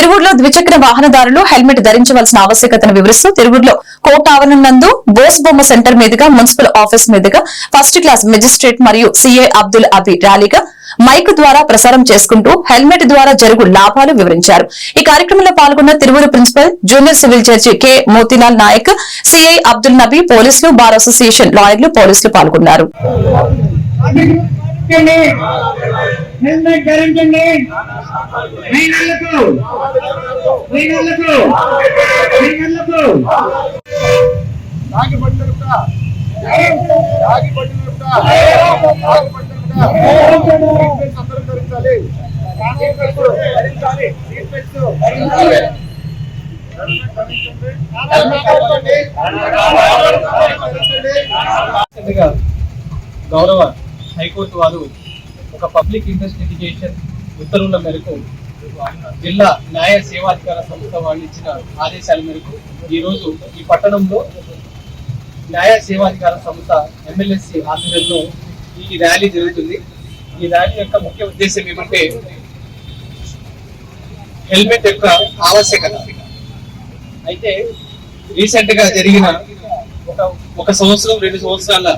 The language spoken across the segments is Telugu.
తిరువురులో ద్విచక్ర వాహనదారులు హెల్మెట్ ధరించవలసిన ఆవశ్యకతను వివరిస్తూ తిరుగుడులో కోర్టు ఆవరణం నందు బోస్ బొమ్మ సెంటర్ మీదుగా మున్సిపల్ ఆఫీస్ మీదుగా ఫస్ట్ క్లాస్ మెజిస్ట్రేట్ మరియు సిఐ అబ్దుల్ అబీ ర్యాలీగా మైక్ ద్వారా ప్రసారం చేసుకుంటూ హెల్మెట్ ద్వారా జరుగు లాభాలు వివరించారు. ఈ కార్యక్రమంలో పాల్గొన్న Tiruvuru principal junior civil judge K Motilal Nayak CI Abdul Nabi పోలీసులు బార్ అసోసియేషన్ లాయర్లు పోలీసులు పాల్గొన్నారు. ధరించండి హెల్మెట్ ధరించండి. మహిళలకు మహిళలకు మహిళలకు రాగి బట్టలు కూడా. రాగి అందరూ ధరించాలి ధరించాలి ధరించాలి గౌరవ హైకోర్టు వారు ఒక పబ్లిక్ ఇన్వెస్టిగేషన్ ఉత్తర్వుల మేరకు జిల్లా న్యాయ సేవాధికార సంస్థ వాళ్ళు ఇచ్చిన ఆదేశాల మేరకు ఈరోజు ఈ పట్టణంలో న్యాయ సేవాధికార సంస్థ ఎమ్మెల్యేసి ఆధ్వర్యంలో ఈ ర్యాలీ జరుగుతుంది. ఈ ర్యాలీ యొక్క ముఖ్య ఉద్దేశం ఏమంటే హెల్మెట్ యొక్క ఆవశ్యకత. అయితే రీసెంట్గా జరిగిన ఒక ఒక సంవత్సరం రెండు సంవత్సరాల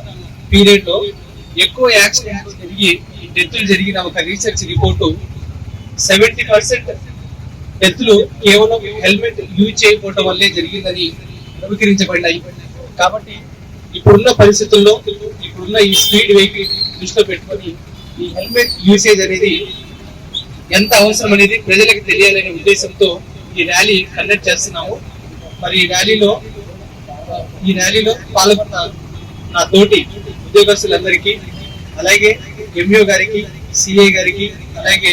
పీరియడ్లో ఎక్కువ యాక్సిడెంట్లు జరిగి డెత్లు జరిగిన ఒక రీసెర్చ్ రిపోర్టు సెవెంటీ పర్సెంట్ డెత్లు కేవలం హెల్మెట్ యూజ్ చేయకపోవడం వల్లే జరిగిందని ధృవీకరించబడినాయి కాబట్టి ఇప్పుడున్న పరిస్థితుల్లో ఇప్పుడున్న ఈ స్పీడ్ వెహికల్ దృష్టిలో పెట్టుకొని ఈ హెల్మెట్ యూసేజ్ అనేది ఎంత అవసరం అనేది ప్రజలకు తెలియాలనే ఉద్దేశంతో ఈ ర్యాలీ కండక్ట్ చేస్తున్నాము. మరి ఈ ర్యాలీలో ఈ ర్యాలీలో పాల్గొన్న నా తోటి ఉద్యోగస్తులందరికీ అలాగే ఎంఈఓ గారికి సిఐ గారికి అలాగే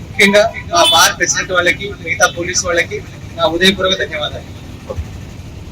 ముఖ్యంగా మా బార్ ప్రెసిడెంట్ వాళ్ళకి మిగతా పోలీస్ వాళ్ళకి నా ఉదయపూర్వక ధన్యవాదాలు.